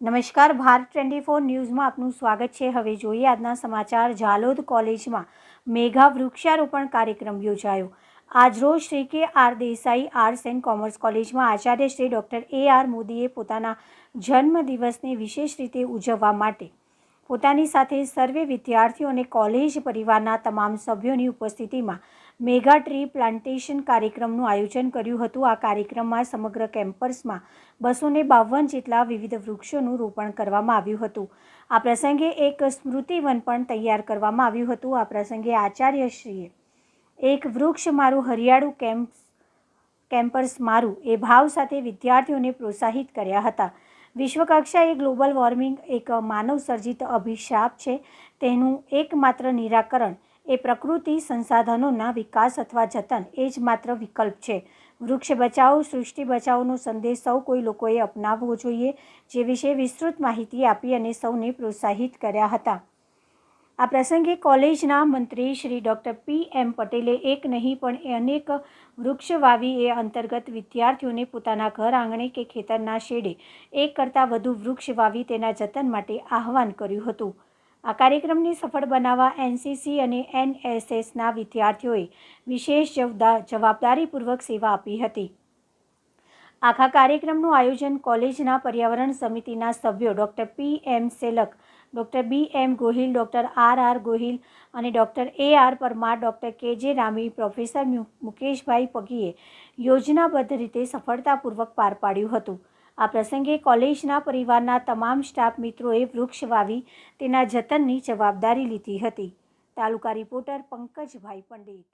નમસ્કાર, Bharat twenty four ન્યૂઝમાં આપનું સ્વાગત છે. હવે જોઈએ આજના સમાચાર. ઝાલોદ કોલેજમાં મેઘા વૃક્ષારોપણ કાર્યક્રમ યોજાયો. આજરોજ Shri K R Desai arts and commerce કોલેજમાં આચાર્ય શ્રી ડૉક્ટર એ આર મોદીએ પોતાના જન્મદિવસને વિશેષ રીતે ઉજવવા માટે પોતાની સાથે સર્વે વિદ્યાર્થીઓ અને કોલેજ પરિવારના તમામ સભ્યોની ઉપસ્થિતિમાં મેગા ટ્રી પ્લાન્ટેશન કાર્યક્રમનું આયોજન કર્યું હતું. આ કાર્યક્રમમાં સમગ્ર કેમ્પસમાં બસો ને બાવન જેટલા વિવિધ વૃક્ષોનું રોપણ કરવામાં આવ્યું હતું. આ પ્રસંગે એક સ્મૃતિવન પણ તૈયાર કરવામાં આવ્યું હતું. આ પ્રસંગે આચાર્યશ્રીએ એક વૃક્ષ મારું હરિયાળું કેમ્પ, કેમ્પસ મારું એ ભાવ સાથે વિદ્યાર્થીઓને પ્રોત્સાહિત કર્યા હતા. વિશ્વકક્ષાએ ગ્લોબલ વોર્મિંગ, એક માનવ સર્જિત અભિશાપ છે. તેનું એકમાત્ર નિરાકરણ એ પ્રકૃતિ, સંસાધનોના વિકાસ અથવા જતન. એ જ માત્ર વિકલ્પ છે. વૃક્ષ બચાવો, સૃષ્ટિ બચાવોનો સંદેશ સૌ કોઈ લોકોએ અપનાવવો જોઈએ, જે વિશે વિસ્તૃત માહિતી આપી અને સૌને પ્રોત્સાહિત કર્યા હતા. આ પ્રસંગે કોલેજના મંત્રી શ્રી ડૉક્ટર પી એમ પટેલે એક નહીં પણ અનેક વૃક્ષ વાવી એ અંતર્ગત વિદ્યાર્થીઓને પોતાના ઘર આંગણે કે ખેતરના શેડે એક કરતાં વધુ વૃક્ષ વાવી તેના જતન માટે આહવાન કર્યું હતું. આ કાર્યક્રમને સફળ બનાવવા એનસીસી અને એનએસએસના વિદ્યાર્થીઓએ વિશેષ જવાબદારીપૂર્વક સેવા આપી હતી. આખા કાર્યક્રમનું આયોજન કોલેજના પર્યાવરણ સમિતિના સભ્યો doctor P M Selak doctor B M Gohil, doctor R R Gohil અને doctor A R Parmar, doctor K J Rami, professor મુકેશભાઈ પગીએ યોજનાબદ્ધ રીતે સફળતાપૂર્વક પાર પાડ્યું હતું. આ પ્રસંગે કોલેજના પરિવારના તમામ સ્ટાફ મિત્રોએ વૃક્ષ વાવી તેના જતનની જવાબદારી લીધી હતી. તાલુકા રિપોર્ટર પંકજભાઈ પંડિત.